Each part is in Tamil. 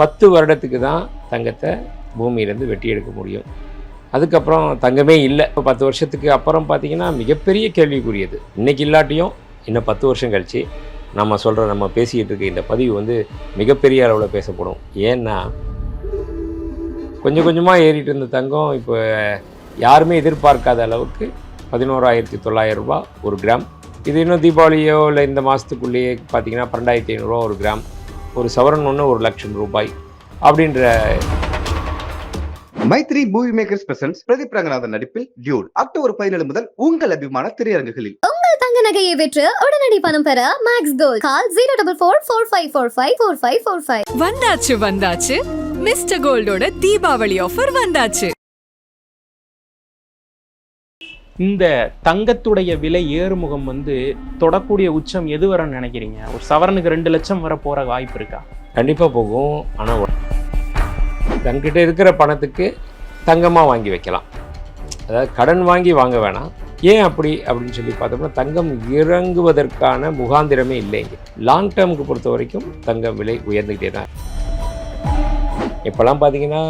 பத்து வருடத்துக்கு தான் தங்கத்தை பூமியிலேருந்து வெட்டி எடுக்க முடியும். அதுக்கப்புறம் தங்கமே இல்லை. இப்போ பத்து வருஷத்துக்கு அப்புறம் பார்த்தீங்கன்னா மிகப்பெரிய கேள்விக்குரியது. இன்னைக்கு இல்லாட்டியும் இன்னும் பத்து வருஷம் கழிச்சு நம்ம சொல்கிற நம்ம பேசிக்கிட்டு இருக்க இந்த பதிவு வந்து மிகப்பெரிய அளவில் பேசப்படும். ஏன்னா கொஞ்சம் கொஞ்சமாக ஏறிட்டு இருந்த தங்கம் இப்போ யாருமே எதிர்பார்க்காத அளவுக்கு பதினோராயிரத்தி தொள்ளாயிரம் ரூபா ஒரு கிராம். இது இன்னும் தீபாவளியோ இல்லை இந்த மாதத்துக்குள்ளேயே பார்த்தீங்கன்னா பன்னெண்டாயிரத்தி ஐநூறுரூவா ஒரு கிராம். ஒரு சவரன் ஒன்று ஒரு லட்சம் ரூபாய் அப்படின்ற Maitri movie makers presents Pradeep Ranganathan நடிப்பில் டியூட் அக்டோபர் பதினேழு முதல் உங்கள் அபிமான திரையரங்குகளில். தங்க நகையை விற்று உடனடி பணம் பெற max gold call zero double four four five four five four five four five வந்தாச்சு வந்தாச்சு. மிஸ்டர் கோல்டோட தீபாவளி ஆஃபர் வந்தாச்சு. இந்த தங்கத்துடைய விலை ஏறுமுகம் வந்து தொடக்கூடிய உச்சம் எது வரன்னு நினைக்கிறீங்க? ஒரு சவரனுக்கு ரெண்டு லட்சம் வர போகிற வாய்ப்பு இருக்கா? கண்டிப்பாக போகும். ஆனால் தங்கிட்ட இருக்கிற பணத்துக்கு தங்கமாக வாங்கி வைக்கலாம். அதாவது கடன் வாங்கி வாங்க வேணாம். ஏன் அப்படி? அப்படின்னு சொல்லி பார்த்தோம்னா தங்கம் இறங்குவதற்கான முகாந்திரமே இல்லைங்க லாங் டேர்முக்கு பொறுத்த வரைக்கும் தங்கம் விலை உயர்ந்துக்கிட்டே தான் இப்போல்லாம் பார்த்தீங்கன்னா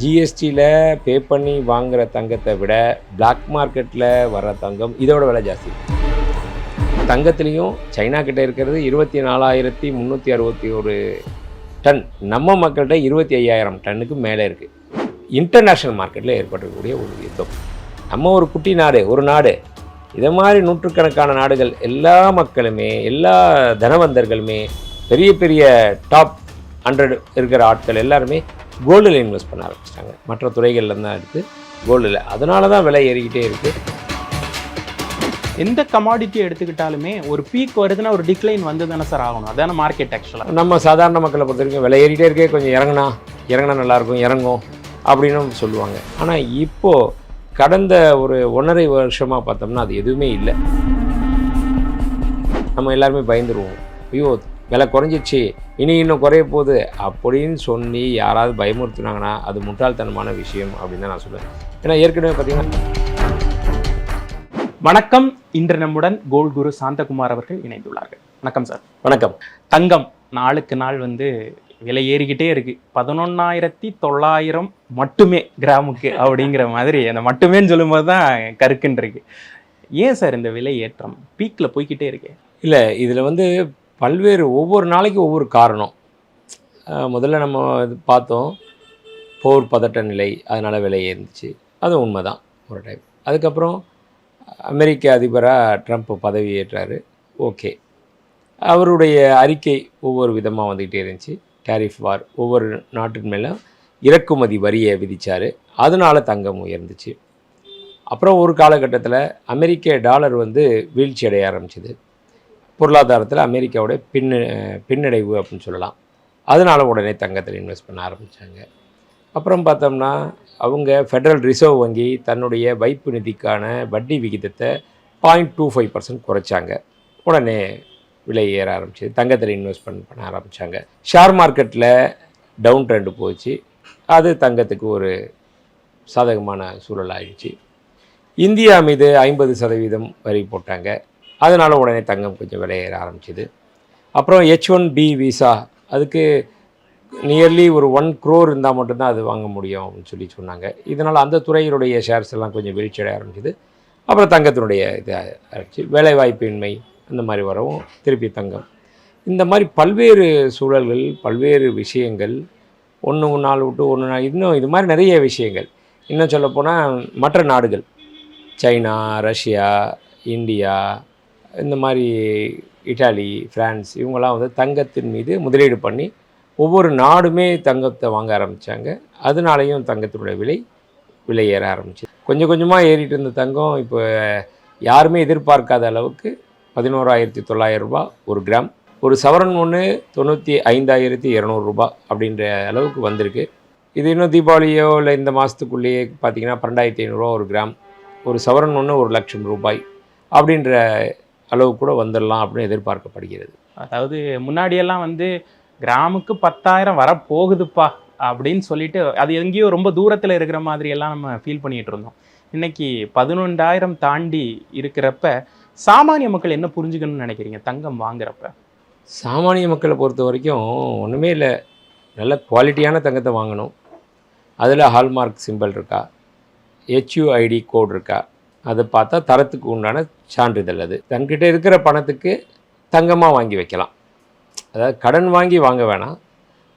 ஜிஎஸ்டியில் பே பண்ணி வாங்குகிற தங்கத்தை விட பிளாக் மார்க்கெட்டில் வர தங்கம் இதோட விலை ஜாஸ்தி. தங்கத்துலேயும் சைனா கிட்டே இருக்கிறது இருபத்தி நாலாயிரத்தி முந்நூற்றி அறுபத்தி ஒரு டன். நம்ம மக்கள்கிட்ட இருபத்தி ஐயாயிரம் டன்னுக்கு மேலே இருக்குது இன்டர்நேஷ்னல் மார்க்கெட்டில் ஏற்பட்டிருக்கக்கூடிய ஒரு யுத்தம். நம்ம ஒரு குட்டி நாடு ஒரு நாடு. இதை மாதிரி நூற்றுக்கணக்கான நாடுகள் எல்லா மக்களுமே எல்லா தனவந்தர்களுமே பெரிய பெரிய டாப் ஹண்ட்ரட் இருக்கிற ஆட்கள் எல்லாருமே கோல்டில் இன்வெஸ்ட் பண்ண ஆரம்பிச்சிட்டாங்க. மற்ற துறைகளில் தான் எடுத்து கோல்டில் அதனால தான் விலை ஏறிக்கிட்டே இருக்குது எந்த கமாடிட்டி எடுத்துக்கிட்டாலுமே ஒரு பீக் வருதுன்னா ஒரு டிக்ளைன் வந்து தானே சார் ஆகணும். அதான மார்க்கெட் ஆக்சுவலாக நம்ம சாதாரண மக்களை பொறுத்த வரைக்கும் விலை ஏறிட்டே இருக்கே கொஞ்சம் இறங்குனா இறங்குனா நல்லாயிருக்கும் இறங்கும் அப்படின்னு சொல்லுவாங்க. ஆனால் இப்போது கடந்த ஒரு ஒன்றரை வருஷமாக பார்த்தோம்னா அது எதுவுமே இல்லை. நம்ம எல்லாருமே பயந்துருவோம். ஐயோ விலை குறைஞ்சிச்சு இனி இன்னும் குறைய போகுது அப்படின்னு சொல்லி யாராவது பயமுறுத்துனாங்கன்னா அது முட்டாள்தனமான விஷயம் அப்படின்னு தான் நான் சொல்லுவேன். ஏன்னா ஏற்கனவே பார்த்தீங்கன்னா வணக்கம். இன்று நம்முடன் கோல்ட் குரு சாந்தகுமார் அவர்கள் இணைந்துள்ளார்கள். வணக்கம் சார். வணக்கம். தங்கம் நாளுக்கு நாள் வந்து விலை ஏறிக்கிட்டே இருக்கு. பதினொன்னாயிரத்தி தொள்ளாயிரம் மட்டுமே கிராமுக்கு அப்படிங்கிற மாதிரி அந்த மட்டுமேன்னு சொல்லும்போது தான் கருக்குன்னு இருக்கு. ஏன் சார் இந்த விலை ஏற்றம்? பீக்கில் போய்க்கிட்டே இருக்கு. இல்லை இதில் வந்து பல்வேறு ஒவ்வொரு நாளைக்கு ஒவ்வொரு காரணம். முதல்ல நம்ம இது பார்த்தோம். போர் பதட்ட நிலை அதனால் விலை ஏறிந்துச்சு அது உண்மைதான் ஒரு டைம் அதுக்கப்புறம் அமெரிக்க அதிபராக ட்ரம்ப் பதவி ஓகே. அவருடைய அறிக்கை ஒவ்வொரு விதமாக வந்துக்கிட்டே இருந்துச்சு. டேரிஃப் வார் ஒவ்வொரு நாட்டின் மேலே இறக்குமதி வரியை விதித்தார் அதனால் தங்கம் உயர்ந்துச்சு. அப்புறம் ஒரு காலகட்டத்தில் அமெரிக்க டாலர் வந்து வீழ்ச்சி அடைய ஆரம்பிச்சது. பொருளாதாரத்தில் அமெரிக்காவுடைய பின்னு பின்னடைவு அப்படின்னு சொல்லலாம். அதனால உடனே தங்கத்தில் இன்வெஸ்ட் பண்ண ஆரம்பித்தாங்க அப்புறம் பார்த்தோம்னா அவங்க ஃபெடரல் ரிசர்வ் வங்கி தன்னுடைய வைப்பு நிதிக்கான வட்டி விகிதத்தை பாயிண்ட் டூ ஃபைவ் பர்சன்ட் குறைச்சாங்க. உடனே விலை ஏற ஆரம்பிச்சது. தங்கத்தில் இன்வெஸ்ட் பண்ண பண்ண ஆரம்பித்தாங்க ஷேர் மார்க்கெட்டில் டவுன் ட்ரெண்டு போச்சு. அது தங்கத்துக்கு ஒரு சாதகமான சூழல் ஆயிடுச்சு இந்தியா மீது ஐம்பது சதவீதம் வரி போட்டாங்க. அதனால் உடனே தங்கம் கொஞ்சம் விலையேற ஆரம்பிச்சிது. அப்புறம் ஹெச் ஒன் பி விசா அதுக்கு நியர்லி ஒரு ஒன் க்ரோர் இருந்தால் மட்டும்தான் அது வாங்க முடியும் அப்படின்னு சொல்லி சொன்னாங்க. இதனால் அந்த துறையினுடைய ஷேர்ஸ் எல்லாம் கொஞ்சம் வீழ்ச்சியடைய ஆரம்பிச்சிது. அப்புறம் தங்கத்தினுடைய இது ஆரம்பிச்சு வேலைவாய்ப்பின்மை அந்த மாதிரி வரவும் திருப்பி தங்கம். இந்த மாதிரி பல்வேறு சூழல்கள் பல்வேறு விஷயங்கள் ஒன்று நாள் விட்டு ஒன்று நாள் இன்னும் இது மாதிரி நிறைய விஷயங்கள். இன்னும் சொல்லப்போனால் மற்ற நாடுகள் சைனா ரஷ்யா இந்தியா இந்த மாதிரி இட்டாலி ஃப்ரான்ஸ் இவங்கெல்லாம் வந்து தங்கத்தின் மீது முதலீடு பண்ணி ஒவ்வொரு நாடுமே தங்கத்தை வாங்க ஆரம்பித்தாங்க அதனாலையும் தங்கத்தினுடைய விலை விலை ஏற ஆரம்பிச்சு. கொஞ்சம் கொஞ்சமாக ஏறிட்டு இருந்த தங்கம் இப்போ யாருமே எதிர்பார்க்காத அளவுக்கு பதினோராயிரத்தி தொள்ளாயிரம் ரூபா ஒரு கிராம். ஒரு சவரன் ஒன்று தொண்ணூற்றி ஐந்தாயிரத்தி இரநூறுபா அப்படின்ற அளவுக்கு வந்திருக்கு. இது இன்னும் தீபாவளியோ இல்லை இந்த மாதத்துக்குள்ளேயே பார்த்தீங்கன்னா பன்னெண்டாயிரத்தி ஐநூறுரூவா ஒரு கிராம். ஒரு சவரன் ஒன்று ஒரு லட்சம் ரூபாய் அப்படின்ற அளவு கூட வந்துடலாம் அப்படின்னு எதிர்பார்க்கப்படுகிறது. அதாவது முன்னாடியெல்லாம் வந்து கிராமுக்கு பத்தாயிரம் வர போகுதுப்பா அப்படின்னு சொல்லிட்டு அது எங்கேயோ ரொம்ப தூரத்தில் இருக்கிற மாதிரி எல்லாம் நம்ம ஃபீல் பண்ணிட்டு இருந்தோம். இன்னைக்கு பதினொன்றாயிரம் தாண்டி இருக்கிறப்ப சாமானிய மக்கள் என்ன புரிஞ்சுக்கணும்னு நினைக்கிறீங்க? தங்கம் வாங்குறப்ப. சாமானிய மக்களை பொறுத்த வரைக்கும் ஒன்றுமே இல்லை. நல்ல குவாலிட்டியான தங்கத்தை வாங்கணும். அதில் ஹால்மார்க் சிம்பல் இருக்கா? ஹெச்யூஐடி கோட் இருக்கா? அதை பார்த்தா தரத்துக்கு உண்டான சான்றிதழ் அது. தன்கிட்ட இருக்கிற பணத்துக்கு தங்கமாக வாங்கி வைக்கலாம். அதாவது கடன் வாங்கி வாங்க வேணாம்.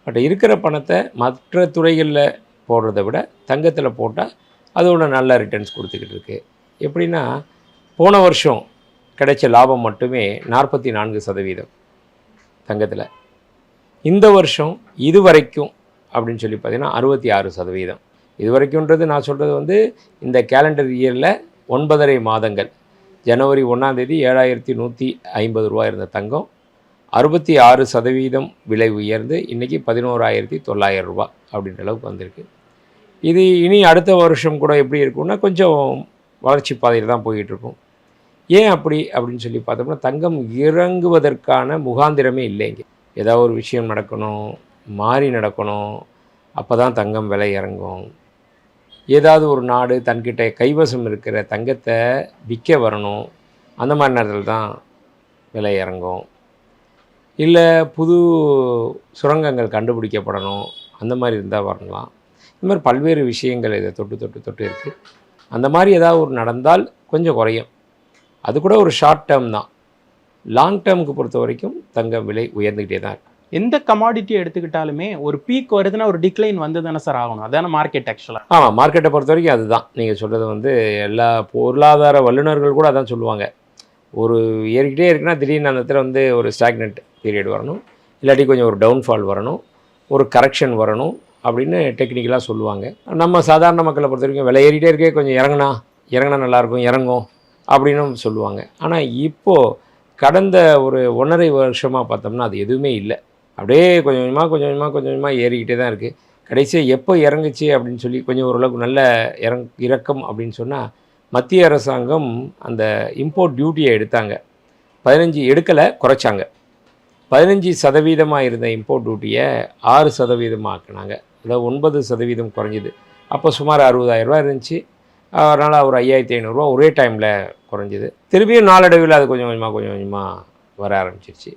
பட் இருக்கிற பணத்தை மற்ற துறைகளில் போடுறத விட தங்கத்தில் போட்டால் அதோட நல்ல ரிட்டர்ன்ஸ் கொடுத்துக்கிட்டு இருக்கு. எப்படின்னா போன வருஷம் கிடைச்ச லாபம் மட்டுமே நாற்பத்தி நான்கு சதவீதம் தங்கத்தில். இந்த வருஷம் இது வரைக்கும் அப்படின்னு சொல்லி பார்த்தீங்கன்னா அறுபத்தி ஆறு சதவீதம். இது வரைக்கும்ன்றது நான் சொல்கிறது வந்து இந்த கேலண்டர் இயரில் ஒன்பதரை மாதங்கள். ஜனவரி ஒன்றாந்தேதி ஏழாயிரத்தி நூற்றி ஐம்பது ரூபா இருந்த தங்கம். அறுபத்தி ஆறு சதவீதம் விலை உயர்ந்து இன்றைக்கி பதினோராயிரத்தி தொள்ளாயிரம் ரூபா அப்படின்ற அளவுக்கு வந்திருக்கு. இது இனி அடுத்த வருஷம் கூட எப்படி இருக்கும்னா கொஞ்சம் வளர்ச்சி பாதையில் தான் போயிட்டுருக்கும் ஏன் அப்படி அப்படின்னு சொல்லி பார்த்தோம்னா தங்கம் இறங்குவதற்கான முகாந்திரமே இல்லைங்க ஏதாவது ஒரு விஷயம் நடக்கணும் மாறி நடக்கணும் அப்போ தான் தங்கம் விலை இறங்கும். ஏதாவது ஒரு நாடு தன்கிட்ட கைவசம் இருக்கிற தங்கத்தை விற்க வரணும் அந்த மாதிரி நேரத்தில் தான் விலை இறங்கும். இல்லை புது சுரங்கங்கள் கண்டுபிடிக்கப்படணும் அந்த மாதிரி இருந்தால் வரலாம். இந்த மாதிரி பல்வேறு விஷயங்கள் இதை தொட்டு தொட்டு தொட்டு இருக்குது அந்த மாதிரி ஏதாவது ஒரு நடந்தால் கொஞ்சம் குறையும். அது கூட ஒரு ஷார்ட் டேர்ம் தான். லாங் டேர்முக்கு பொறுத்த வரைக்கும் தங்கம் விலை உயர்ந்துக்கிட்டே தான் இருக்கு. எந்த கமாடிட்டி எடுத்துக்கிட்டாலுமே ஒரு பீக் வருதுன்னா ஒரு டிக்ளைன் வந்து தானே சார் ஆகணும். அதான மார்க்கெட் ஆக்சுவலாக ஆமாம் மார்க்கெட்டை பொறுத்த வரைக்கும் அதுதான். நீங்கள் சொல்கிறது வந்து எல்லா பொருளாதார வல்லுநர்கள் கூட அதான் சொல்லுவாங்க. ஒரு ஏறிக்கிட்டே இருக்குன்னா திடீர்னு அந்த இடத்துல வந்து ஒரு ஸ்டாக்னெட் பீரியட் வரணும். இல்லாட்டி கொஞ்சம் ஒரு டவுன்ஃபால் வரணும். ஒரு கரெக்ஷன் வரணும் அப்படின்னு டெக்னிக்கலாக சொல்லுவாங்க. நம்ம சாதாரண மக்களை பொறுத்த வரைக்கும் விலை ஏறிக்கிட்டே இருக்கே கொஞ்சம் இறங்குனா இறங்குனா நல்லாயிருக்கும் இறங்கும் அப்படின்னும் சொல்லுவாங்க. ஆனால் இப்போது கடந்த ஒரு ஒன்றரை வருஷமாக பார்த்தோம்னா அது எதுவுமே இல்லை. அப்படியே கொஞ்சம் கொஞ்சமாக கொஞ்சம் கொஞ்சமாக கொஞ்சம் கொஞ்சமாக ஏறிக்கிட்டே தான் இருக்குது கடைசியாக எப்போ இறங்குச்சு அப்படின்னு சொல்லி கொஞ்சம் ஓரளவுக்கு நல்ல இறங் இறக்கம் அப்படின்னு சொன்னால் மத்திய அரசாங்கம் அந்த இம்போர்ட் டியூட்டியை எடுத்தாங்க. பதினஞ்சு எடுக்கலை குறைச்சாங்க. பதினஞ்சு சதவீதமாக இருந்த இம்போர்ட் டியூட்டியை ஆறு சதவீதமாக்குனாங்க அதாவது ஒன்பது சதவீதம் குறைஞ்சிது. அப்போ சுமார் அறுபதாயிரரூபா இருந்துச்சு. அதனால் ஒரு ஐயாயிரத்தி ஐநூறுரூவா ஒரே டைமில் குறைஞ்சிது. திரும்பியும் நாளடைவில் அது கொஞ்சம் கொஞ்சமாக கொஞ்சம் கொஞ்சமாக வர ஆரம்பிச்சிருச்சு.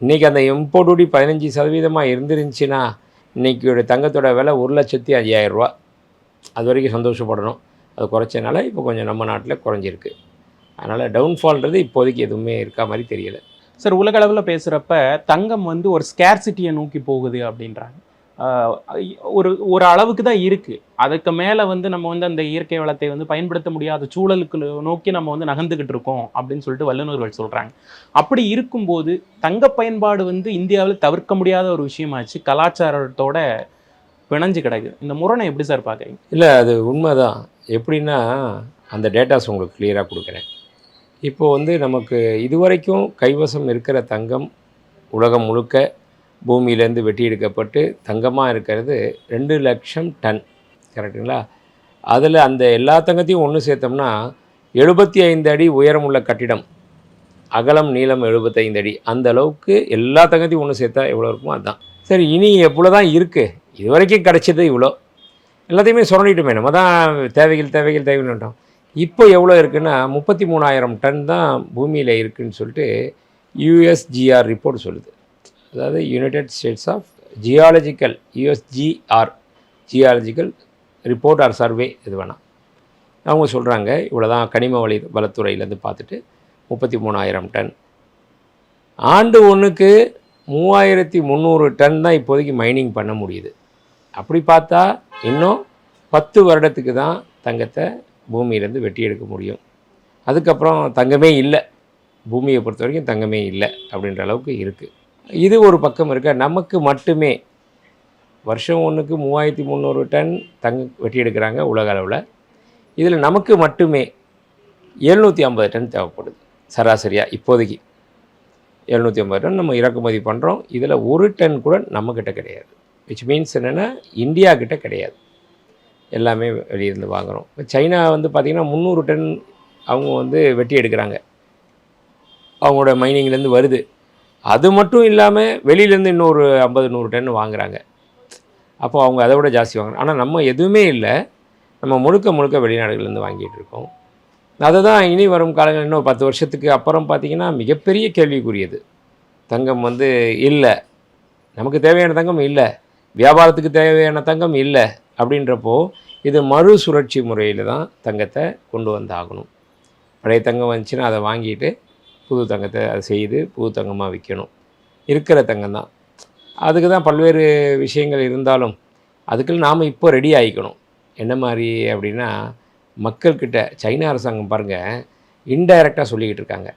இன்றைக்கி அந்த இம்போர்ட் டூடி பதினஞ்சு சதவீதமாக இருந்துருந்துச்சுன்னா இன்றைக்கியோட தங்கத்தோட விலை ஒரு லட்சத்தி ஐயாயிரரூவா அது வரைக்கும் சந்தோஷப்படணும். அது குறைச்சனால இப்போ கொஞ்சம் நம்ம நாட்டில் குறைஞ்சிருக்கு. அதனால் டவுன்ஃபால்ன்றது இப்போதைக்கு எதுவுமே இருக்கா மாதிரி தெரியலை. சார் உலக அளவில் பேசுகிறப்ப தங்கம் வந்து ஒரு ஸ்கேர்சிட்டியை நோக்கி போகுது அப்படின்றாங்க. ஒரு ஒரு அளவுக்கு தான் இருக்குது அதுக்கு மேலே வந்து நம்ம வந்து அந்த இயற்கை வளத்தை வந்து பயன்படுத்த முடியாத சூழலுக்கு நோக்கி நம்ம வந்து நகர்ந்துக்கிட்டு இருக்கோம் அப்படின்னு சொல்லிட்டு வல்லுநர்கள் சொல்கிறாங்க அப்படி இருக்கும்போது தங்க பயன்பாடு வந்து இந்தியாவில் தவிர்க்க முடியாத ஒரு விஷயமாச்சு. கலாச்சாரத்தோட பிணைஞ்சு கிடக்கு. இந்த முரணை எப்படி சார் பார்க்குறீங்க இல்லை அது உண்மைதான். எப்படின்னா அந்த டேட்டாஸ் உங்களுக்கு கிளியராக கொடுக்குறேன். இப்போது வந்து நமக்கு இதுவரைக்கும் கைவசம் இருக்கிற தங்கம் உலகம் முழுக்க பூமியிலேருந்து வெட்டி எடுக்கப்பட்டு தங்கமாக இருக்கிறது ரெண்டு லட்சம் டன் கரெக்டுங்களா? அதில் அந்த எல்லா தங்கத்தையும் ஒன்று சேர்த்தோம்னா எழுபத்தி ஐந்து அடி உயரமுள்ள கட்டிடம் அகலம் நீளம் எழுபத்தைந்து அடி. அந்த அளவுக்கு எல்லா தங்கத்தையும் ஒன்று சேர்த்தா எவ்வளோ இருக்குமோ அதுதான். சரி இனி எவ்வளோ தான் இருக்குது இது வரைக்கும் கிடச்சது இவ்வளோ. எல்லாத்தையுமே சுரண்டிட்டுமே நம்ம தான் தேவைகள் தேவைகள் தேவைகள்ட்டோம் இப்போ எவ்வளோ இருக்குன்னா முப்பத்தி மூணாயிரம் டன் தான் பூமியில் இருக்குன்னு சொல்லிட்டு யூஎஸ்ஜிஆர் ரிப்போர்ட் சொல்லுது. அதாவது United States of geological USGR geological report or survey இது வேணாம். அவங்க சொல்கிறாங்க இவ்வளோ தான் கனிம வலி வளத்துறையிலேருந்து பார்த்துட்டு முப்பத்தி மூணாயிரம் டன். ஆண்டு ஒன்றுக்கு மூவாயிரத்தி முந்நூறு டன் தான் இப்போதைக்கு மைனிங் பண்ண முடியுது. அப்படி பார்த்தா இன்னும் பத்து வருடத்துக்கு தான் தங்கத்தை பூமியிலேருந்து வெட்டி எடுக்க முடியும். அதுக்கப்புறம் தங்கமே இல்லை. பூமியை பொறுத்த வரைக்கும் தங்கமே இல்லை அப்படின்ற அளவுக்கு இருக்குது இது ஒரு பக்கம் இருக்க. நமக்கு மட்டுமே வருஷம் ஒன்றுக்கு மூவாயிரத்தி முந்நூறு டன் தங்க வெட்டி எடுக்கிறாங்க உலக அளவில். இதில் நமக்கு மட்டுமே எழுநூற்றி ஐம்பது டன் தேவைப்படுது. சராசரியாக இப்போதைக்கு எழுநூற்றி ஐம்பது டன் நம்ம இறக்குமதி பண்ணுறோம் இதில் ஒரு டன் கூட நம்மக்கிட்ட கிடையாது. விச் மீன்ஸ் என்னென்னா இந்தியா கிட்ட கிடையாது. எல்லாமே வெளியிருந்து வாங்குகிறோம் இப்போ சைனா வந்து பார்த்திங்கன்னா முந்நூறு டன் அவங்க வந்து வெட்டி எடுக்கிறாங்க அவங்களோட மைனிங்லேருந்து வருது. அது மட்டும் இல்லாமல் வெளியிலேருந்து இன்னொரு ஐம்பது நூறு டன் வாங்குகிறாங்க அப்போ அவங்க அதை விட ஜாஸ்தி வாங்குறாங்க. ஆனால் நம்ம எதுவுமே இல்லை. நம்ம முழுக்க முழுக்க வெளிநாடுகள்லேருந்து வாங்கிட்டு இருக்கோம். அதை தான் இனி வரும் காலங்கள் இன்னும் பத்து வருஷத்துக்கு அப்புறம் பார்த்திங்கன்னா மிகப்பெரிய கேள்விக்குரியது தங்கம் வந்து இல்லை. நமக்கு தேவையான தங்கம் இல்லை. வியாபாரத்துக்கு தேவையான தங்கம் இல்லை. அப்படின்றப்போ இது மறு சுழற்சி முறையில் தான் தங்கத்தை கொண்டு வந்தாகணும். பழைய தங்கம் வந்துச்சுன்னா அதை வாங்கிட்டு புது தங்கத்தை அதை செய்து புது தங்கமாக விற்கணும் இருக்கிற தங்கம் தான். அதுக்கு தான் பல்வேறு விஷயங்கள் இருந்தாலும் அதுக்குள்ள நாம் இப்போ ரெடி ஆகிக்கணும் என்ன மாதிரி அப்படின்னா மக்கள்கிட்ட சைனா அரசாங்கம் பாருங்கள் இன்டைரக்டாக சொல்லிக்கிட்டு இருக்காங்க.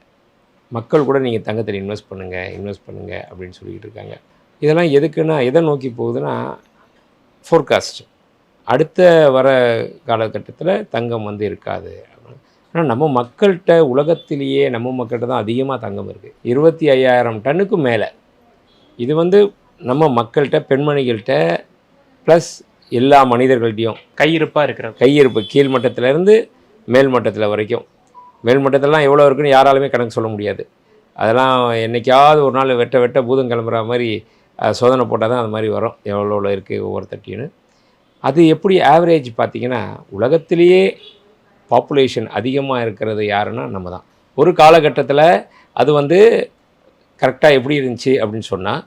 மக்கள் கூட நீங்கள் தங்கத்தில் இன்வெஸ்ட் பண்ணுங்கள் இன்வெஸ்ட் பண்ணுங்கள் அப்படின்னு சொல்லிக்கிட்டு இருக்காங்க. இதெல்லாம் எதுக்குன்னா எதை நோக்கி போகுதுன்னா ஃபோர்காஸ்ட் அடுத்த வர காலகட்டத்தில் தங்கம் வந்து இருக்காது ஆனால் நம்ம மக்கள்கிட்ட உலகத்திலேயே நம்ம மக்கள்கிட்ட தான் அதிகமாக தங்கம் இருக்குது இருபத்தி ஐயாயிரம் டன்னுக்கு மேலே. இது வந்து நம்ம மக்கள்கிட்ட பெண்மணிகள்கிட்ட ப்ளஸ் எல்லா மனிதர்கள்ட்டையும் கையிருப்பாக இருக்கிற கையிருப்பு கீழ் மட்டத்திலேருந்து மேல் மட்டத்தில் வரைக்கும். மேல் மட்டத்திலலாம் எவ்வளோ இருக்குன்னு யாராலுமே கணக்கு சொல்ல முடியாது. அதெல்லாம் என்னைக்காவது ஒரு நாள் வெட்ட வெட்ட பூதம் கிளம்புற மாதிரி சோதனை போட்டால் தான் அது மாதிரி வரும். எவ்வளோ எவ்வளோ இருக்குது ஒவ்வொருத்தட்டின்னு அது எப்படி ஆவரேஜ் பார்த்தீங்கன்னா உலகத்திலேயே பாப்புலேஷன் அதிகமாக இருக்கிறது யாருன்னா நம்ம தான் ஒரு காலகட்டத்தில் அது வந்து கரெக்டாக எப்படி இருந்துச்சு அப்படின்னு சொன்னால்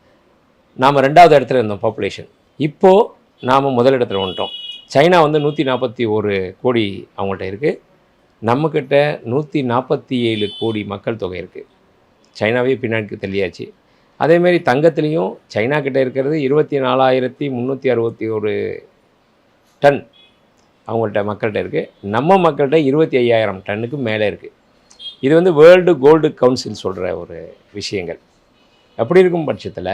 நாம் ரெண்டாவது இடத்துல இருந்தோம் பாப்புலேஷன் இப்போது நாம் முதலிடத்தில் வந்துட்டோம். சைனா வந்து நூற்றி நாற்பத்தி ஒரு கோடி அவங்கள்ட்ட இருக்குது நம்மக்கிட்ட நூற்றி நாற்பத்தி ஏழு கோடி மக்கள் தொகை இருக்குது சைனாவே பின்னாடிக்கு தள்ளியாச்சு. அதேமாரி தங்கத்துலேயும் சைனா கிட்டே இருக்கிறது இருபத்தி நாலாயிரத்தி முந்நூற்றி அறுபத்தி ஒரு டன் அவங்கள்ட்ட மக்கள்கிட்ட இருக்குது நம்ம மக்கள்கிட்ட இருபத்தி ஐயாயிரம் டன்னுக்கு மேலே இருக்குது இது வந்து வேர்ல்டு கோல்டு கவுன்சில் சொல்கிற ஒரு விஷயங்கள். அப்படி இருக்கும் பட்சத்தில்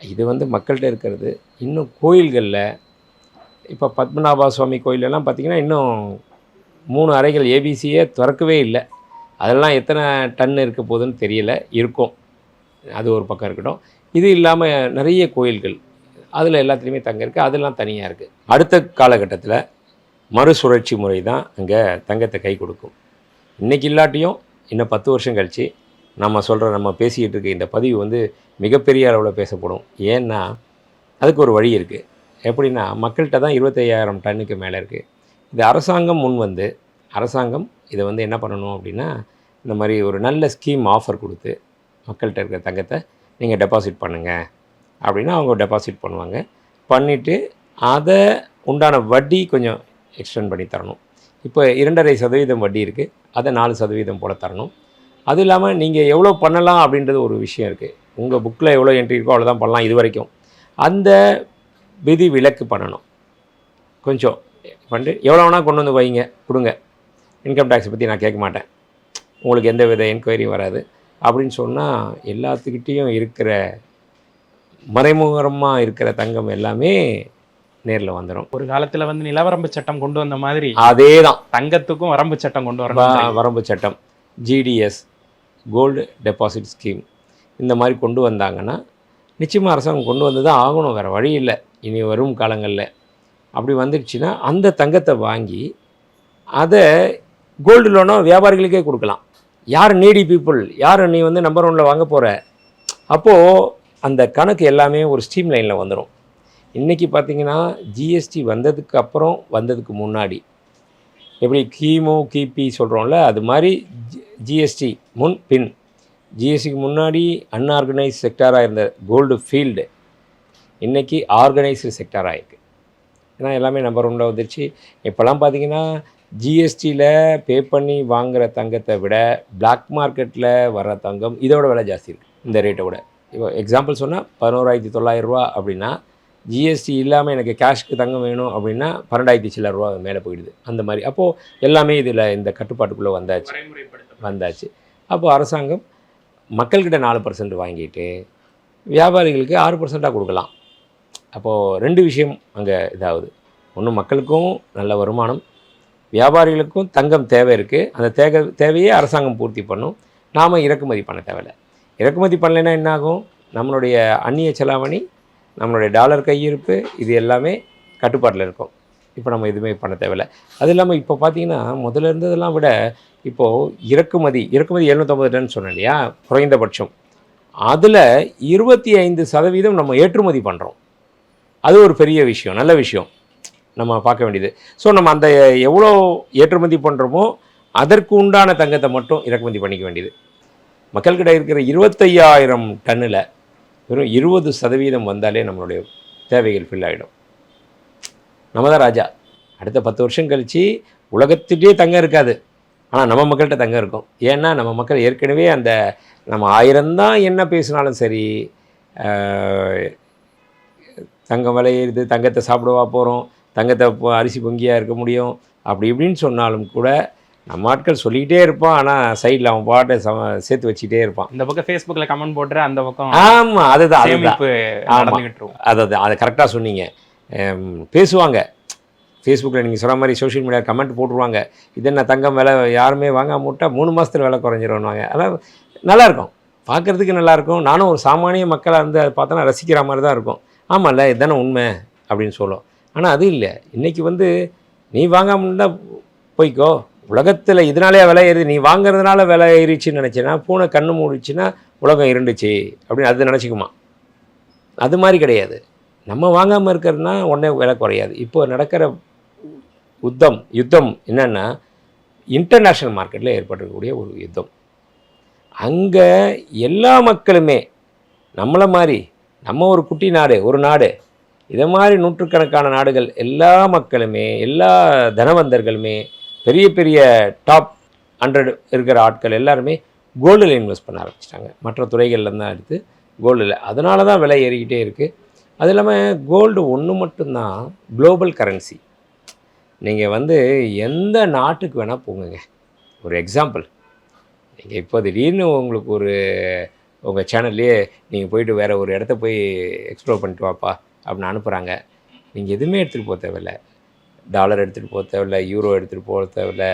இது வந்து மக்கள்கிட்ட இருக்கிறது. இன்னும் கோயில்களில் இப்போ பத்மநாபா சுவாமி கோயிலெல்லாம் பார்த்திங்கன்னா இன்னும் மூணு அறைகள் ஏபிசியே திறக்கவே இல்லை. அதெல்லாம் எத்தனை டன் இருக்க போகுதுன்னு தெரியல. இருக்கும். அது ஒரு பக்கம் இருக்கட்டும். இது இல்லாமல் நிறைய கோயில்கள் அதில் எல்லாத்துலேயுமே தங்கம் இருக்குது அதெல்லாம் தனியாக இருக்குது அடுத்த காலகட்டத்தில் மறுசுழற்சி முறை தான் அங்கே தங்கத்தை கை கொடுக்கும். இன்றைக்கி இல்லாட்டியும் இன்னும் பத்து வருஷம் கழித்து நம்ம சொல்கிற நம்ம பேசிக்கிட்டு இருக்க இந்த பதிவு வந்து மிகப்பெரிய அளவில் பேசப்படும். ஏன்னா அதுக்கு ஒரு வழி இருக்குது எப்படின்னா மக்கள்கிட்ட தான் இருபத்தையாயிரம் டன்னுக்கு மேலே இருக்குது இது அரசாங்கம் முன் வந்து அரசாங்கம் இதை வந்து என்ன பண்ணணும் அப்படின்னா இந்த மாதிரி ஒரு நல்ல ஸ்கீம் ஆஃபர் கொடுத்து மக்கள்கிட்ட இருக்கிற தங்கத்தை நீங்கள் டெபாசிட் பண்ணுங்கள் அப்படின்னா அவங்க டெபாசிட் பண்ணுவாங்க. பண்ணிவிட்டு அதை உண்டான வட்டி கொஞ்சம் எக்ஸ்டெண்ட் பண்ணி தரணும். இப்போ இரண்டரை சதவீதம் வட்டி இருக்குது அதை நாலு சதவீதம் போல் தரணும். அது இல்லாமல் நீங்கள் எவ்வளோ பண்ணலாம் அப்படின்றது ஒரு விஷயம் இருக்குது உங்கள் புக்கில் எவ்வளோ என்ட்ரி இருக்கோ அவ்வளோதான் பண்ணலாம் இது வரைக்கும். அந்த விதி விலக்கு பண்ணணும். கொஞ்சம் பண்ணிட்டு எவ்வளோ வேணால் கொண்டு வந்து வைங்க கொடுங்க. இன்கம் டேக்ஸை பற்றி நான் கேட்க மாட்டேன். உங்களுக்கு எந்த வித என்கொயரியும் வராது. அப்படின்னு சொன்னால் எல்லாத்துக்கிட்டேயும் இருக்கிற மறைமுகமாக இருக்கிற தங்கம் எல்லாமே நேரில் வந்துடும் ஒரு காலத்துல வந்து நிலவரம்பு சட்டம் கொண்டு வந்த மாதிரி அதே தான் தங்கத்துக்கும் வரம்பு சட்டம் கொண்டு வ- வரணும் வரம்பு சட்டம். ஜிடிஎஸ் கோல்டு டெபாசிட் ஸ்கீம் இந்த மாதிரி கொண்டு வந்தாங்கன்னா நிச்சயமாக அரசாங்கம் கொண்டு வந்து தான் ஆகணும் வேறு வழி இல்லை. இனி வரும் காலங்களில். அப்படி வந்துடுச்சுன்னா அந்த தங்கத்தை வாங்கி அதை கோல்டு லோனோ வியாபாரிகளுக்கே கொடுக்கலாம். யார் நீடி பீப்புள் யார் நீ வந்து நம்பர் ஒனில் வாங்க போகிற அப்போது அந்த கணக்கு எல்லாமே ஒரு ஸ்ட்ரீம் லைனில் வந்துடும் இன்றைக்கி பார்த்தீங்கன்னா ஜிஎஸ்டி வந்ததுக்கு அப்புறம் வந்ததுக்கு முன்னாடி. எப்படி கிமு கிபி சொல்கிறோம்ல அது மாதிரி ஜிஎஸ்டி முன் பின். ஜிஎஸ்டிக்கு முன்னாடி அன்ஆர்கனைஸ் செக்டாராக இருந்த கோல்டு ஃபீல்டு இன்றைக்கி ஆர்கனைஸ்டு செக்டார் இருக்குது ஏன்னா எல்லாமே நம்பர் ஒன்றில் வந்துருச்சு. இப்போல்லாம் பார்த்தீங்கன்னா ஜிஎஸ்டியில் பே பண்ணி வாங்குகிற தங்கத்தை விட பிளாக் மார்க்கெட்டில் வர தங்கம் இதோட விலை ஜாஸ்தி இருக்குது இந்த ரேட்டை விட இப்போ எக்ஸாம்பிள் சொன்னால் பதினோராயிரத்தி தொள்ளாயிரரூவா அப்படின்னா ஜிஎஸ்டி இல்லாமல் எனக்கு கேஷ்க்கு தங்கம் வேணும் அப்படின்னா பன்னெண்டாயிரத்தி சில்லற ரூபா மேலே போயிடுது. அந்த மாதிரி. அப்போது எல்லாமே இதில் இந்த கட்டுப்பாட்டுக்குள்ளே வந்தாச்சு. வந்தாச்சு. அப்போது அரசாங்கம் மக்கள்கிட்ட நாலு பர்சன்ட் வாங்கிட்டு வியாபாரிகளுக்கு ஆறு பர்சண்ட்டாக கொடுக்கலாம். அப்போது ரெண்டு விஷயம் அங்கே இதாகுது. ஒன்று மக்களுக்கும் நல்ல வருமானம். வியாபாரிகளுக்கும் தங்கம் தேவை இருக்குது அந்த தேவை தேவையே அரசாங்கம் பூர்த்தி பண்ணும். நாம் இறக்குமதி பண்ண தேவையில்லை. இறக்குமதி பண்ணலைன்னா என்ன ஆகும் நம்மளுடைய அந்நிய செலாவணி நம்மளுடைய டாலர் கையிருப்பு இது எல்லாமே கட்டுப்பாட்டில் இருக்கும். இப்போ நம்ம எதுவுமே பண்ண தேவையில்ல. அது இல்லாமல் இப்போ பார்த்தீங்கன்னா முதல்ல இருந்ததெல்லாம் விட இப்போது இறக்குமதி இறக்குமதி எழுநூற்றம்பது டன் சொன்னேன் இல்லையா? குறைந்தபட்சம். அதில் இருபத்தி ஐந்து சதவீதம் நம்ம ஏற்றுமதி பண்ணுறோம் அது ஒரு பெரிய விஷயம் நல்ல விஷயம். நம்ம பார்க்க வேண்டியது. ஸோ நம்ம அந்த எவ்வளோ ஏற்றுமதி பண்ணுறோமோ அதற்கு உண்டான தங்கத்தை மட்டும் இறக்குமதி பண்ணிக்க வேண்டியது. மக்கள்கிட்ட இருக்கிற இருபத்தையாயிரம் டன்னில் வெறும் இருபது சதவீதம் வந்தாலே நம்மளுடைய தேவைகள் ஃபில் ஆகிடும் நம்ம தான் ராஜா. அடுத்த பத்து வருஷம் கழித்து உலகத்திட்டே தங்கம் இருக்காது. ஆனால் நம்ம மக்கள்கிட்ட தங்கம் இருக்கும். ஏன்னா நம்ம மக்கள் ஏற்கனவே அந்த நம்ம ஆயிரம்தான் என்ன பேசினாலும் சரி தங்கம் விளையிறது தங்கத்தை சாப்பிடவா போகிறோம் தங்கத்தை இப்போ அரிசி பொங்கியாக இருக்க முடியும் அப்படி இப்படின்னு சொன்னாலும் கூட நம்ம ஆட்கள் சொல்லிக்கிட்டே இருப்பான் ஆனால் சைடில் அவன் பாட்டை சம சேர்த்து வச்சுக்கிட்டே இருப்பான். இந்த பக்கம் ஃபேஸ்புக்ல கமெண்ட் போட்டுற அந்த பக்கம் ஆமாம் அதுதான் அதுதான். அதாவது அதை கரெக்டாக சொன்னீங்க. பேசுவாங்க. ஃபேஸ்புக்கில் நீங்கள் சொன்ன மாதிரி சோஷியல் மீடியா கமெண்ட் போட்டுருவாங்க. இது என்ன தங்கம் விலை யாருமே வாங்காம விட்டா மூணு மாதத்துல விலை குறைஞ்சிருவாங்க அதெல்லாம் நல்லாயிருக்கும் பார்க்குறதுக்கு நல்லாயிருக்கும் நானும் ஒரு சாமானிய மக்களாக இருந்து அதை பார்த்தோன்னா ரசிக்கிற மாதிரி தான் இருக்கும். ஆமாம்ல இதுதானே உண்மை அப்படின்னு சொல்லும். ஆனால் அது இல்லை. இன்றைக்கி வந்து நீ வாங்காம இருந்தால் போய்க்கோ. உலகத்தில் இதனாலே விலை ஏறுது. நீ வாங்குறதுனால விலை ஏறிச்சுன்னு நினச்சேன்னா பூனை கண்ணு மூடிச்சுன்னா உலகம் இருண்டுச்சு அப்படின்னு அது நினச்சிக்குமா? அது மாதிரி கிடையாது. நம்ம வாங்காமல் இருக்கிறதுனா உடனே விலை குறையாது. இப்போ நடக்கிற யுத்தம் யுத்தம் என்னென்னா இன்டர்நேஷ்னல் மார்க்கெட்டில் ஏற்பட்டிருக்கக்கூடிய ஒரு யுத்தம். அங்கே எல்லா மக்களுமே நம்மளை மாதிரி நம்ம ஒரு குட்டி நாடு ஒரு நாடு இதை மாதிரி நூற்றுக்கணக்கான நாடுகள் எல்லா மக்களுமே எல்லா தனவந்தர்களுமே பெரிய பெரிய டாப் ஹண்ட்ரட் இருக்கிற ஆட்கள் எல்லாருமே கோல்டில் இன்வெஸ்ட் பண்ண ஆரம்பிச்சிட்டாங்க. மற்ற துறைகளில் தான் எடுத்து கோல்டில் அதனால தான் விலை ஏறிக்கிட்டே இருக்குது அது இல்லாமல் கோல்டு ஒன்று மட்டும்தான் குளோபல் கரன்சி நீங்கள் வந்து எந்த நாட்டுக்கு வேணால் போங்க ஒரு எக்ஸாம்பிள் நீங்கள் இப்போ திடீர்னு உங்களுக்கு ஒரு உங்கள் சேனல்லையே நீங்கள் போயிட்டு வேறு ஒரு இடத்த போய் எக்ஸ்ப்ளோர் பண்ணிட்டு வாப்பா அப்படின்னு அனுப்புகிறாங்க நீங்கள் எதுவுமே எடுத்துகிட்டு போக தேவையில்ல. டாலர் எடுத்துகிட்டு போக தேவையில்ல யூரோ எடுத்துகிட்டு போக தேவையில்ல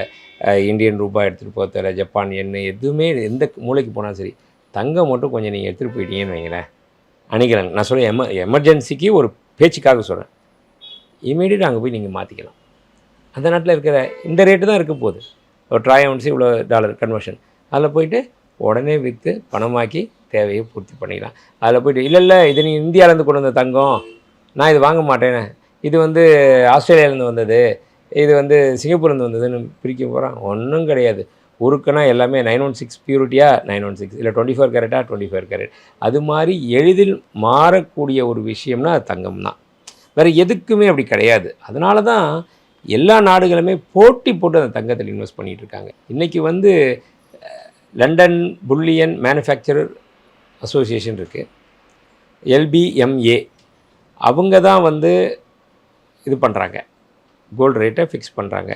இந்தியன் ரூபாய் எடுத்துகிட்டு போக தேவையில்ல ஜப்பான் எண்ணெய் எதுவுமே எந்த மூலைக்கு போனாலும் சரி தங்கம் மட்டும் கொஞ்சம் நீங்கள் எடுத்துகிட்டு போயிட்டீங்கன்னு வைங்களேன். அணிக்கிறேன் நான் சொல்ல எம எமர்ஜென்சிக்கு ஒரு பேச்சுக்காக சொல்கிறேன் இமீடியட் அங்கே போய் நீங்கள் மாற்றிக்கலாம் அந்த நாட்டில் இருக்கிற இந்த ரேட்டு தான் இருக்க போகுது. ஒரு ட்ராய் அவுன்ஸு இவ்வளோ டாலர் கன்வர்ஷன் அதில் போயிட்டு உடனே விற்று பணமாக்கி தேவையை பூர்த்தி பண்ணிக்கலாம். அதில் போயிட்டு இல்லை இல்லை இது நீ இந்தியாவிலேருந்து கொண்டு வந்த தங்கம் நான் இது வாங்க மாட்டேனே இது வந்து ஆஸ்திரேலியாவிலேருந்து வந்தது. இது வந்து சிங்கப்பூர்லேருந்து வந்ததுன்னு பிரிக்க போகிறான் ஒன்றும் கிடையாது. உருக்குனா எல்லாமே நைன் ஒன் சிக்ஸ் பியூரிட்டியாக நைன் ஒன் சிக்ஸ் இல்லை டுவெண்ட்டி ஃபோர் கேரட்டா டுவெண்ட்டி ஃபோர் கேரட் அது மாதிரி எளிதில் மாறக்கூடிய ஒரு விஷயம்னா அது தங்கம் தான் வேறு எதுக்குமே அப்படி கிடையாது. அதனால தான் எல்லா நாடுகளுமே போட்டி போட்டு அந்த தங்கத்தில் இன்வெஸ்ட் பண்ணிகிட்டு இருக்காங்க. இன்றைக்கி வந்து லண்டன் புல்லியன் மேனுஃபேக்சரர் அசோசியேஷன் இருக்குது எல்பிஎம்ஏ அவங்க தான் வந்து இது பண்ணுறாங்க கோல்டு ரேட்டை ஃபிக்ஸ் பண்ணுறாங்க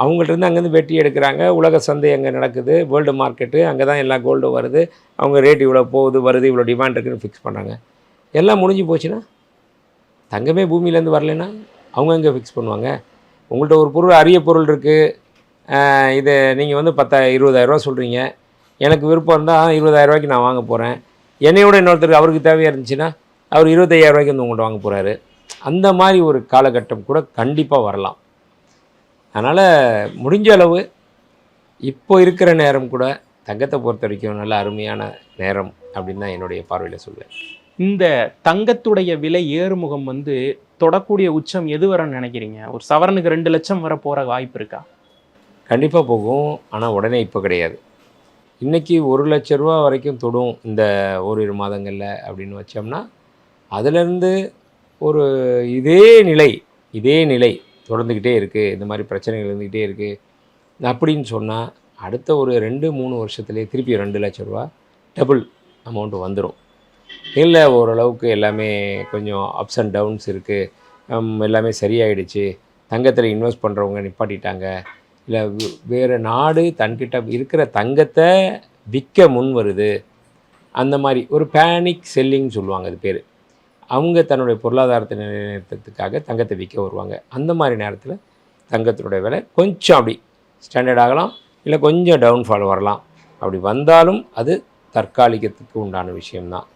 அவங்கள்ட்ட அங்கேருந்து வெட்டி எடுக்கிறாங்க. உலக சந்தை அங்கே நடக்குது. வேர்ல்டு மார்க்கெட்டு அங்கே தான் எல்லா கோல்டும் வருது. அவங்க ரேட் இவ்வளோ போகுது வருது இவ்வளோ டிமாண்ட் இருக்குதுன்னு ஃபிக்ஸ் பண்ணுறாங்க எல்லாம் முடிஞ்சு போச்சுன்னா? தங்கமே பூமியிலேருந்து வரலைன்னா? அவங்க அங்கே ஃபிக்ஸ் பண்ணுவாங்க? உங்கள்கிட்ட ஒரு பொருள் அரிய பொருள் இருக்குது இது நீங்கள் வந்து பத்தா இருபதாயிரரூவா சொல்கிறீங்க எனக்கு விருப்பம் இருந்தால் இருபதாயிரரூவாய்க்கு நான் வாங்க போகிறேன் என்னையோட இன்னொருத்தருக்கு அவருக்கு தேவையாக இருந்துச்சுன்னா அவர் இருபத்தையாயிரரூவாய்க்கு வந்து உங்கள்கிட்ட வாங்க போகிறாரு அந்த மாதிரி ஒரு காலகட்டம் கூட கண்டிப்பாக வரலாம். அதனால் முடிஞ்ச அளவு இப்போ இருக்கிற நேரம் கூட தங்கத்தை பொறுத்த வரைக்கும் நல்ல அருமையான நேரம் அப்படின்னு தான் என்னுடைய பார்வையில் சொல்லுவேன் இந்த தங்கத்துடைய விலை ஏறுமுகம் வந்து தொடக்கூடிய உச்சம் எது வரன்னு நினைக்கிறீங்க? ஒரு சவரனுக்கு ரெண்டு லட்சம் வர போற வாய்ப்பு இருக்கா? கண்டிப்பாக போகும். ஆனால் உடனே இப்போ கிடையாது. இன்றைக்கி ஒரு லட்ச ரூபா வரைக்கும் தொடும் இந்த ஓரிரு மாதங்களில் அப்படின்னு வச்சோம்னா அதிலிருந்து ஒரு இதே நிலை இதே நிலை தொடர்ந்துக்கிட்டே இருக்குது இந்த மாதிரி பிரச்சனைகள் இருந்துக்கிட்டே இருக்குது அப்படின்னு சொன்னால் அடுத்த ஒரு ரெண்டு மூணு வருஷத்துலேயே திருப்பி ரெண்டு லட்ச ரூபா டபுள் அமௌண்ட் வந்துடும் இல்லை ஓரளவுக்கு எல்லாமே கொஞ்சம் அப்ஸ் அண்ட் டவுன்ஸ் இருக்குது எல்லாமே சரியாயிடுச்சு. தங்கத்தில் இன்வெஸ்ட் பண்ணுறவங்க நிப்பாட்டிட்டாங்க. இல்லை வேறு நாடு தன்கிட்ட இருக்கிற தங்கத்தை விற்க முன் வருது. அந்த மாதிரி ஒரு பேனிக் செல்லிங்னு சொல்லுவாங்க அது பேர். அவங்க தன்னுடைய பொருளாதாரத்தை நிலைநிறுத்தத்துக்காக தங்கத்தை விற்க வருவாங்க. அந்த மாதிரி நேரத்தில் தங்கத்தினுடைய விலை கொஞ்சம் அப்படி ஸ்டாண்டர்ட் ஆகலாம் இல்லை கொஞ்சம் டவுன்ஃபால் வரலாம். அப்படி வந்தாலும் அது தற்காலிகத்துக்கு உண்டான விஷயம்தான்.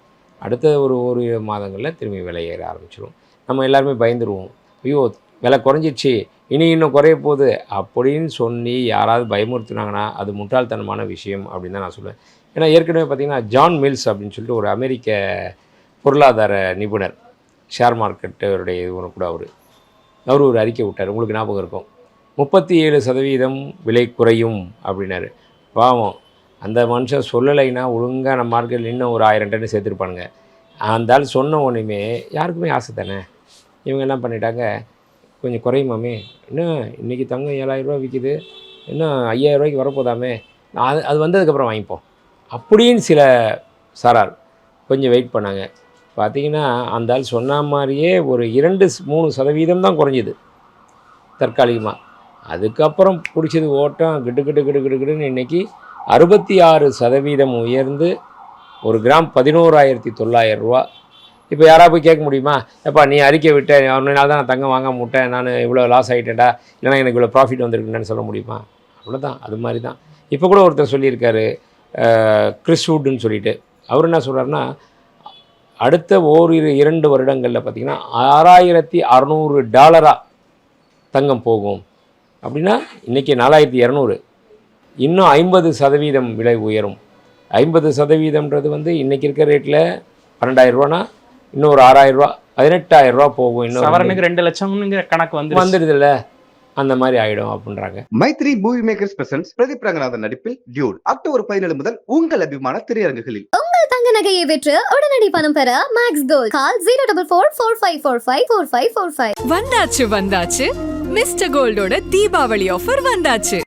அடுத்த ஒரு ஒரு மாதங்களில் திரும்பி விலை ஏற ஆரம்பிச்சிடும் நம்ம எல்லாருமே பயந்துருவோம். ஐயோ விலை குறைஞ்சிச்சு இனி இன்னும் குறைய போகுது அப்படின்னு சொல்லி யாராவது பயமுறுத்துனாங்கன்னா அது முட்டாள்தனமான விஷயம் அப்படின்னு தான் நான் சொல்லுவேன் ஏன்னா ஏற்கனவே பார்த்திங்கன்னா ஜான் மில்ஸ் அப்படின்னு சொல்லிட்டு ஒரு அமெரிக்க பொருளாதார நிபுணர் ஷேர் மார்க்கெட்டுடைய இது கூட அவர். அவர் ஒரு அறிக்கை விட்டார். உங்களுக்கு ஞாபகம் இருக்கும். முப்பத்தி ஏழு சதவீதம் விலை குறையும் அப்படின்னாரு. பாவம். அந்த மனுஷன் சொல்லலைன்னா ஒழுங்காக நம்ம மார்க்கெட்டில் இன்னும் ஒரு ஆயிரம் டன் சேர்த்துருப்பானுங்க. அந்த ஆள் சொன்ன உடனேமே யாருக்குமே ஆசை தானே? இவங்க என்ன பண்ணிட்டாங்க. கொஞ்சம் குறையுமாமே இன்னும் இன்றைக்கி தங்கம் ஏழாயிரரூவா விற்கிது இன்னும் ஐயாயிரரூவாய்க்கு வரப்போதாமே? நான் அது அது வந்ததுக்கப்புறம் வாங்கிப்போம். அப்படின்னு சில சாரார் கொஞ்சம் வெயிட் பண்ணாங்க. பார்த்தீங்கன்னா அந்த ஆள் சொன்ன மாதிரியே ஒரு இரண்டு மூணு சதவீதம் தான் குறைஞ்சிது தற்காலிகமாக அதுக்கப்புறம் பிடிச்சது ஓட்டம் கிடு கிடு கிடு கிட்டு கிட்டுன்னு இன்றைக்கி அறுபத்தி ஆறு சதவீதம் உயர்ந்து ஒரு கிராம் பதினோராயிரத்தி தொள்ளாயிரம் ரூபா. இப்போ யாராக போய் கேட்க முடியுமா? எப்பா நீ அறிக்கை விட்ட ஒரு நாள் தான் நான் தங்கம் வாங்க முட்டேன் நான் இவ்வளோ லாஸ் ஆகிட்டேன்டா இல்லைனா எனக்கு இவ்வளோ ப்ராஃபிட் வந்திருக்குன்னு சொல்ல முடியுமா? அவ்வளோதான் அது மாதிரி தான் இப்போ கூட ஒருத்தர் சொல்லியிருக்காரு கிறிஸ்வுட்னு சொல்லிட்டு. அவர் என்ன சொல்கிறாருன்னா அடுத்த ஓரிரு இரண்டு வருடங்களில் பார்த்திங்கன்னா ஆறாயிரத்தி அறநூறு டாலராக தங்கம் போகும். அப்படின்னா இன்றைக்கி நாலாயிரத்தி இரநூறு. இன்னும் ஐம்பது சதவீதம் விலை உயரும். ஐம்பது சதவீதம்ன்றது வந்து இன்றைக்கி இருக்கிற ரேட்டில் பன்னெண்டாயிரரூவானா இன்னும் ஒரு ஆறாயிரரூவா பதினெட்டாயிரரூவா போகும். இன்னும் சவரனுக்கு ரெண்டு லட்சம்ங்கிற கணக்கு வந்து வந்துடுதுல்ல. அந்த மாதிரி ஆகிடும் அப்படின்றாங்க. Maitri movie makers presents Pradeep Ranganathan நடிப்பில் டியூட் அக்டோபர் பதினேழு முதல் உங்கள் அபிமான திரையரங்குகளில். தங்க நகையை விற்று உடனடி பணம் பெற max gold call zero double four four five four five four five four five வந்தாச்சு வந்தாச்சு. மிஸ்டர் கோல்டோட தீபாவளி ஆஃபர் வந்தாச்சு.